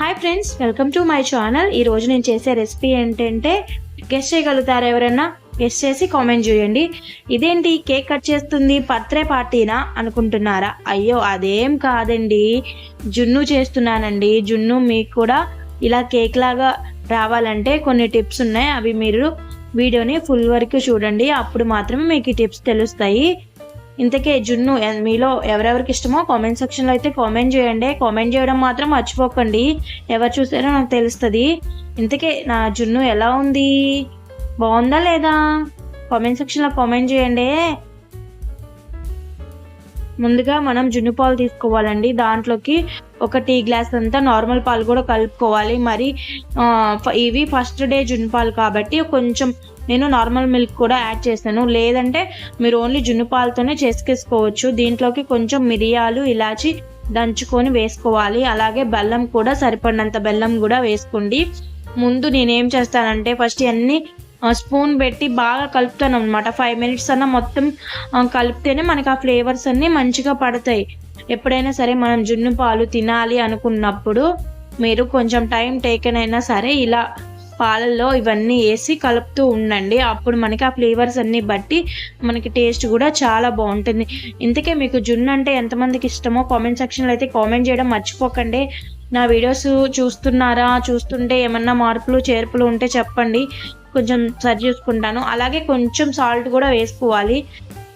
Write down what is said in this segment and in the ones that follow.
Hi friends welcome to my channel ఈ రోజు నేను చేసే రెసిపీ ఏంటంటే గెస్ట్ చేయగలుగుతారా ఎవరైనా గెస్ట్ చేసి కామెంట్ చేయండి. ఇదేంటి? కేక్ కట్ చేస్తుంది పత్రే పార్టీనా అనుకుంటున్నారా? అయ్యో అదేం కాదండి. జున్ను చేస్తున్నానండి. జున్ను మీకు కూడా ఇలా కేక్ లాగా రావాలంటే కొన్ని టిప్స్ ఉన్నాయి. అవి మీరు వీడియోని ఫుల్ వరకు చూడండి. అప్పుడు మాత్రమే మీకు ఈ టిప్స్ తెలుస్తాయి. ఇంతకే జున్ను మీలో ఎవరెవరికి ఇష్టమో కామెంట్ సెక్షన్లో అయితే కామెంట్ చేయండి. కామెంట్ చేయడం మాత్రం మర్చిపోకండి. ఎవరు చూసారో నాకు తెలుస్తుంది. ఇంతకే నా జున్ను ఎలా ఉంది? బాగుందా లేదా? కామెంట్ సెక్షన్లో కామెంట్ చేయండి. ముందుగా మనం జున్ను పాలు తీసుకోవాలండి. దాంట్లోకి ఒక టీ గ్లాస్ అంతా నార్మల్ పాలు కూడా కలుపుకోవాలి. మరి ఫ- ఇవి ఫస్ట్ డే జున్ను పాలు కాబట్టి కొంచెం నేను నార్మల్ మిల్క్ కూడా యాడ్ చేశాను. లేదంటే మీరు ఓన్లీ జున్ను పాలతోనే చేసుకేసుకోవచ్చు. దీంట్లోకి కొంచెం మిరియాలు ఇలాచి దంచుకొని వేసుకోవాలి. అలాగే బెల్లం కూడా సరిపడినంత బెల్లం కూడా వేసుకోండి. ముందు నేనేం చేస్తానంటే ఫస్ట్ అన్నీ స్పూన్ పెట్టి బాగా కలుపుతాను అనమాట ఫైవ్ మినిట్స్ అన్న మొత్తం కలిపితేనే మనకి ఆ ఫ్లేవర్స్ అన్నీ మంచిగా పడతాయి. ఎప్పుడైనా సరే మనం జున్ను పాలు తినాలి అనుకున్నప్పుడు మీరు కొంచెం టైం టేకెన్ అయినా సరే ఇలా పాలల్లో ఇవన్నీ వేసి కలుపుతూ ఉండండి. అప్పుడు మనకి ఆ ఫ్లేవర్స్ అన్నీ బట్టి మనకి టేస్ట్ కూడా చాలా బాగుంటుంది. ఇంతకే మీకు జున్ను అంటే ఎంతమందికి ఇష్టమో కామెంట్ సెక్షన్లో అయితే కామెంట్ చేయడం మర్చిపోకండి. నా వీడియోస్ చూస్తున్నారా? చూస్తుంటే ఏమన్నా మార్పులు చేర్పులు ఉంటే చెప్పండి. కొంచెం సరి చూసుకుంటాను. అలాగే కొంచెం సాల్ట్ కూడా వేసుకోవాలి.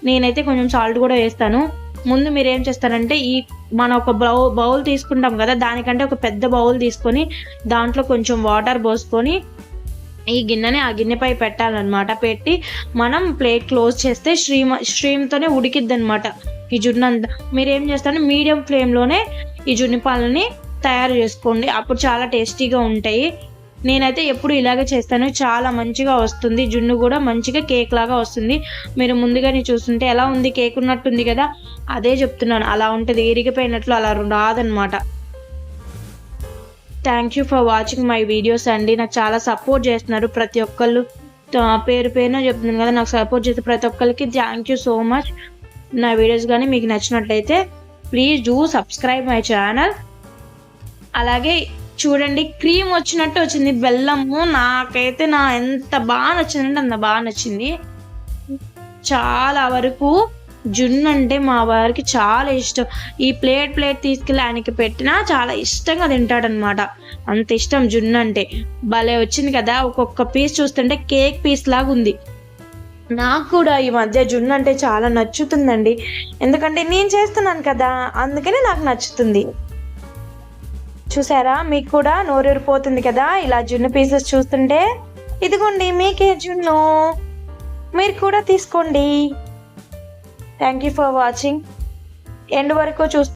నేనైతే కొంచెం సాల్ట్ కూడా వేస్తాను. ముందు మీరు ఏం చేస్తారంటే ఈ మనం ఒక బౌ బౌల్ తీసుకుంటాం కదా దానికంటే ఒక పెద్ద బౌల్ తీసుకొని దాంట్లో కొంచెం వాటర్ పోసుకొని ఈ గిన్నెని ఆ గిన్నెపై పెట్టాలన్నమాట. పెట్టి మనం ప్లేట్ క్లోజ్ చేస్తే స్ట్రీమ్ స్ట్రీమ్తోనే ఉడికిద్ది అనమాట ఈ జున్ను అంతా. మీరు ఏం చేస్తారు? మీడియం ఫ్లేమ్లోనే ఈ జున్ని పాలని తయారు చేసుకోండి. అప్పుడు చాలా టేస్టీగా ఉంటాయి. నేనైతే ఎప్పుడు ఇలాగే చేస్తాను. చాలా మంచిగా వస్తుంది. జున్ను కూడా మంచిగా కేక్ లాగా వస్తుంది. మీరు ముందుగానే చూస్తుంటే ఎలా ఉంది? కేక్ ఉన్నట్టుంది కదా? అదే చెప్తున్నాను. అలా ఉంటుంది. ఇరిగిపోయినట్లు అలా రాదనమాట thank you for watching my videos అండి. నాకు చాలా సపోర్ట్ చేస్తున్నారు ప్రతి ఒక్కళ్ళు. పేరు పేరున చెప్తున్నాను కదా నాకు సపోర్ట్ చేసే ప్రతి ఒక్కరికి థ్యాంక్ యూ సో మచ్ నా వీడియోస్ కానీ మీకు నచ్చినట్లయితే please do subscribe my channel అలాగే చూడండి క్రీమ్ వచ్చినట్టు వచ్చింది బెల్లము నాకైతే నా ఎంత బాగా నచ్చిందంటే అంత బాగా నచ్చింది. చాలా వరకు జున్ను అంటే మా వారికి చాలా ఇష్టం. ఈ ప్లేట్ ప్లేట్ తీసుకెళ్ళి ఆయనకి పెట్టినా చాలా ఇష్టంగా తింటాడనమాట అంత ఇష్టం జున్ను అంటే. భలే వచ్చింది కదా ఒక్కొక్క పీస్ చూస్తుంటే కేక్ పీస్ లాగా ఉంది. నాకు కూడా ఈ మధ్య జున్ను అంటే చాలా నచ్చుతుందండి. ఎందుకంటే నేను చేస్తున్నాను కదా అందుకనే నాకు నచ్చుతుంది. చూసారా? మీకు కూడా నోరూరిపోతుంది కదా? ఇలా జున్ను పీసెస్ చూస్తుంటే. ఇదిగోండి మీకే జున్ను. మీరు కూడా తీసుకోండి. Thank you for watching end వరకు చూస్తే